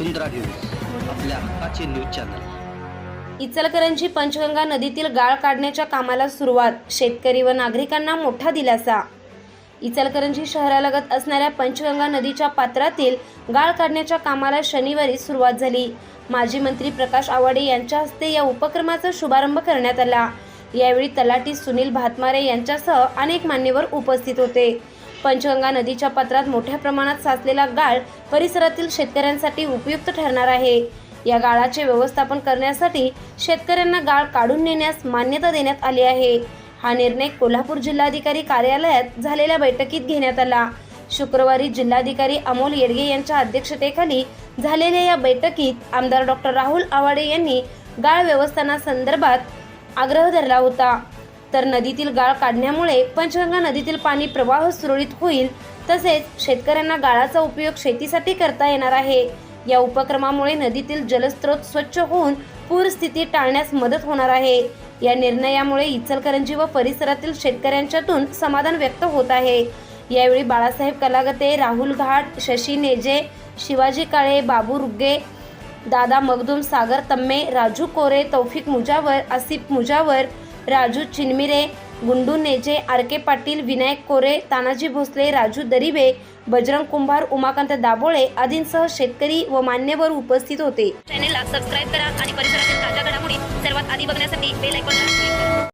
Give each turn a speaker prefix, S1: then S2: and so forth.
S1: वसुंधरा news आपल्या हक्काचे news channel.
S2: Ichalkaranji Panchganga नदीतील गाळ काढण्याच्या कामाला सुरुवात शेतकरी व नागरिकांना मोठा दिलासा. इचलकरंजी शहरालगत असणाऱ्या पंचगंगा नदीच्या पात्रातील गाळ काढण्याच्या कामाला शनिवारी सुरुवात झाली. माजी मंत्री प्रकाश आवाडे यांच्या हस्ते या उपक्रमाचा शुभारंभ करण्यात आला. यावेळी तलाठी सुनील भातमारे यांच्यासह अनेक मान्यवर उपस्थित होते. पंचगंगा नदीच्या पात्रात मोठ्या प्रमाणात साचलेला गाळ परिसरातील शेतकऱ्यांसाठी उपयुक्त ठरणार आहे. या गाळाचे व्यवस्थापन करण्यासाठी शेतकऱ्यांना गाळ काढून नेण्यास मान्यता देण्यात आली आहे. हा निर्णय कोल्हापूर जिल्हाधिकारी कार्यालयात झालेल्या बैठकीत घेण्यात आला. शुक्रवारी जिल्हाधिकारी अमोल येडगे यांच्या अध्यक्षतेखाली झालेल्या या बैठकीत आमदार डॉक्टर राहुल आवाडे यांनी गाळ व्यवस्थानासंदर्भात आग्रह धरला होता. तर नदीतील गाळ काढण्यामुळे पंचगंगा नदीतील पाणी प्रवाह सुरळीत होईल तसेच शेतकऱ्यांना गाळाचा उपयोग शेतीसाठी करता येणार आहे. या उपक्रमामुळे नदीतील जलस्रोत स्वच्छ होऊन पूरस्थिती टाळण्यास मदत होणार आहे. या निर्णयामुळे इचलकरंजी व परिसरातील शेतकऱ्यांच्यातून समाधान व्यक्त होत आहे. यावेळी बाळासाहेब कलागते राहुल घाट शशी नेजे शिवाजी काळे बाबू रुग्गे दादा मगदूम सागर तम्मे राजू कोरे तौफिक मुजावर आसिफ मुजावर राजू चिनमिरे गुंडू नेजे आर के पाटील विनायक कोरे तानाजी भोसले राजू दरिबे बजरंग कुंभार उमाकांत दाभोळे आदींसह शेतकरी व मान्यवर उपस्थित होते.
S3: चॅनेलला सबस्क्राईब करा आणि परिसरातील ताज्या घडामोडी सर्वात आधी बघण्यासाठी बेल आयकॉनला